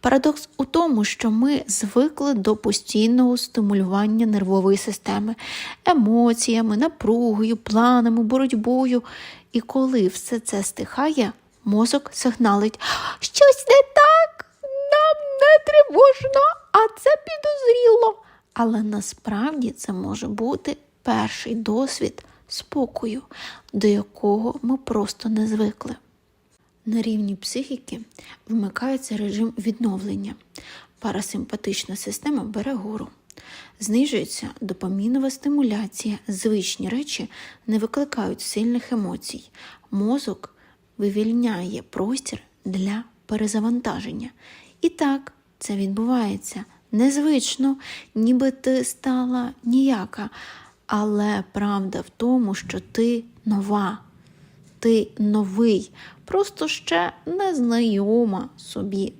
Парадокс у тому, що ми звикли до постійного стимулювання нервової системи емоціями, напругою, планами, боротьбою. І коли все це стихає, мозок сигналить: щось не так, нам не тривожно, а це підозріло. Але насправді це може бути перший досвід спокою, до якого ми просто не звикли. На рівні психіки вмикається режим відновлення. Парасимпатична система бере гору. Знижується допамінова стимуляція. Звичні речі не викликають сильних емоцій. Мозок вивільняє простір для перезавантаження. І так це відбувається незвично, ніби ти стала ніяка. Але правда в тому, що ти нова ти новий, просто ще незнайома собі,